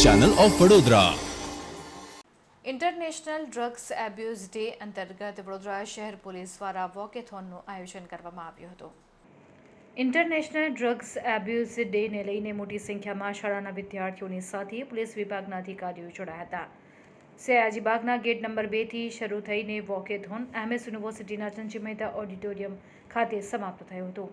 Channel of Vadodara international drugs abuse day અંતર્ગત વડોદરા શહેર police દ્વારા વોકેથોનનું આયોજન કરવામાં આવ્યું હતું. ઇન્ટરનેશનલ ડ્રગ્સ એબ્યુઝ ડેને લઈને મોટી સંખ્યામાં શાળાના વિદ્યાર્થીઓની સાથે પોલીસ વિભાગના અધિકારીઓ જોડાયા હતા. સયાજીબાગના ગેટ નંબર બેથી શરૂ થઈને વોકેથોન એમએસ યુનિવર્સિટીના ચંચી મહેતા ઓડિટોરિયમ ખાતે સમાપ્ત થયું હતું.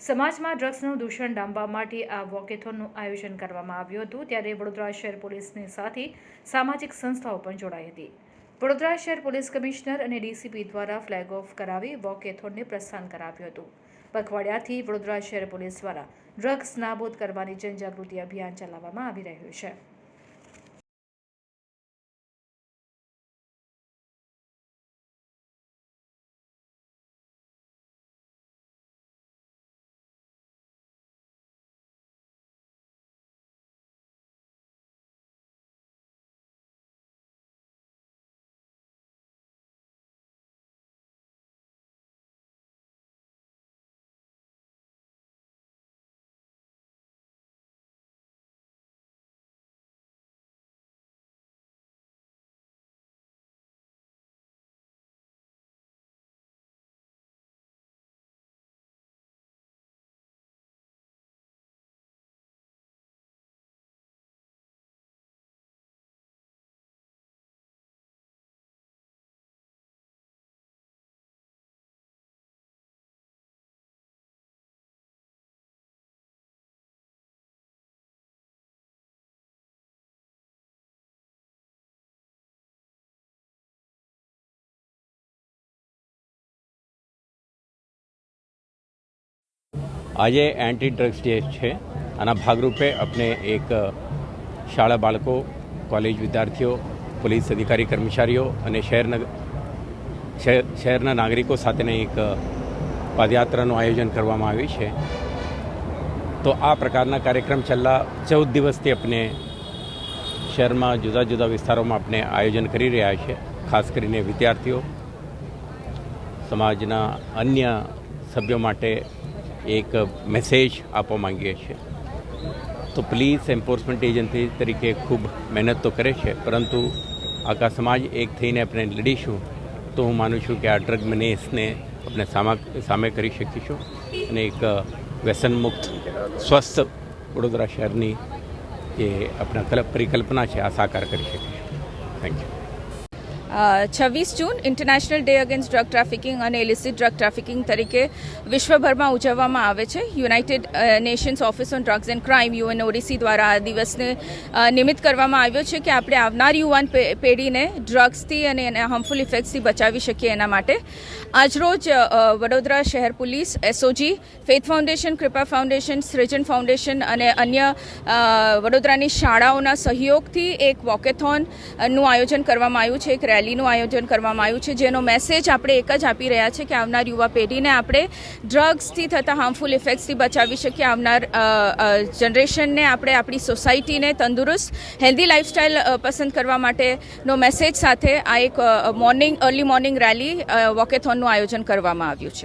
સમાજમાં ડ્રગ્સનું દૂષણ ડામવા માટે આ વોકેથોનનું આયોજન કરવામાં આવ્યું હતું, ત્યારે વડોદરા શહેર પોલીસની સાથે સામાજિક સંસ્થાઓ પણ જોડાઈ હતી. વડોદરા શહેર પોલીસ કમિશનર અને ડીસીપી દ્વારા ફ્લેગ ઓફ કરાવી વોકેથોનને પ્રસ્થાન કરાવ્યું હતું. પખવાડિયાથી વડોદરા શહેર પોલીસ દ્વારા ડ્રગ્સ નાબૂદ કરવાની જનજાગૃતિ અભિયાન ચલાવવામાં આવી રહ્યું છે. આજે એન્ટી ડ્રગ્સ ડે છે. આના ભાગરૂપે આપણે એક શાળા બાળકો કોલેજ વિદ્યાર્થીઓ, પોલીસ અધિકારી, કર્મચારીઓ અને શહેરના, શહેર, શહેરના નાગરિકો સાથેની એક પદયાત્રાનું આયોજન કરવામાં આવ્યું છે. તો આ પ્રકારના કાર્યક્રમ છેલ્લા ચૌદ દિવસથી આપણે શહેરમાં જુદા જુદા વિસ્તારોમાં આપણે આયોજન કરી રહ્યા છે. ખાસ કરીને વિદ્યાર્થીઓ, સમાજના અન્ય સભ્યો માટે એક મેસેજ આપવા માંગીએ છીએ. તો પોલીસ એન્ફોર્સમેન્ટ એજન્સી તરીકે ખૂબ મહેનત તો કરે છે, પરંતુ આખા સમાજ એક થઈને આપણે લડીશું, તો હું માનું છું કે આ ડ્રગ મેનેસને આપણે સામા, સામે કરી શકીશું અને એક વ્યસનમુક્ત સ્વસ્થ વડોદરા શહેરની જે આપણા કલ્પ પરિકલ્પના છે, આ સાકાર કરી શકીશું. થેન્ક યુ છવ્વીસ જૂન international day against drug trafficking અને ઇલિસિટ ડ્રગ ટ્રાફિકિંગ તરીકે વિશ્વભરમાં ઉજવવામાં આવે છે. United Nations office on drugs and crime UNODC દ્વારા આ દિવસને નિમિત્ત કરવામાં આવ્યો છે કે આપણે આવનાર યુવાન પેઢીને ડ્રગ્સથી અને એના હાર્મફુલ ઇફેક્ટ્સથી બચાવી શકીએ એના માટે. આજરોજ વડોદરા શહેર police SOG Faith foundation Kripa foundation Srujan foundation અને અન્ય વડોદરાની શાળાઓના સહયોગથી એક વોકેથોનનું આયોજન કરવામાં આવ્યું છે. એક રેલીનું આયોજન કરવામાં આવ્યું છે, જેનો મેસેજ આપણે એક જ આપી રહ્યા છે કે આવનાર યુવા પેઢીને આપણે ડ્રગ્સથી થતા હાર્મફુલ ઇફેક્ટ્સથી બચાવી શકીએ. આવનાર જનરેશનને આપણે આપણી સોસાયટીને તંદુરસ્ત હેલ્ધી લાઇફસ્ટાઇલ પસંદ કરવા માટેનો મેસેજ સાથે આ એક મોર્નિંગ અર્લી મોર્નિંગ રેલી વોકેથોનનું આયોજન કરવામાં આવ્યું છે.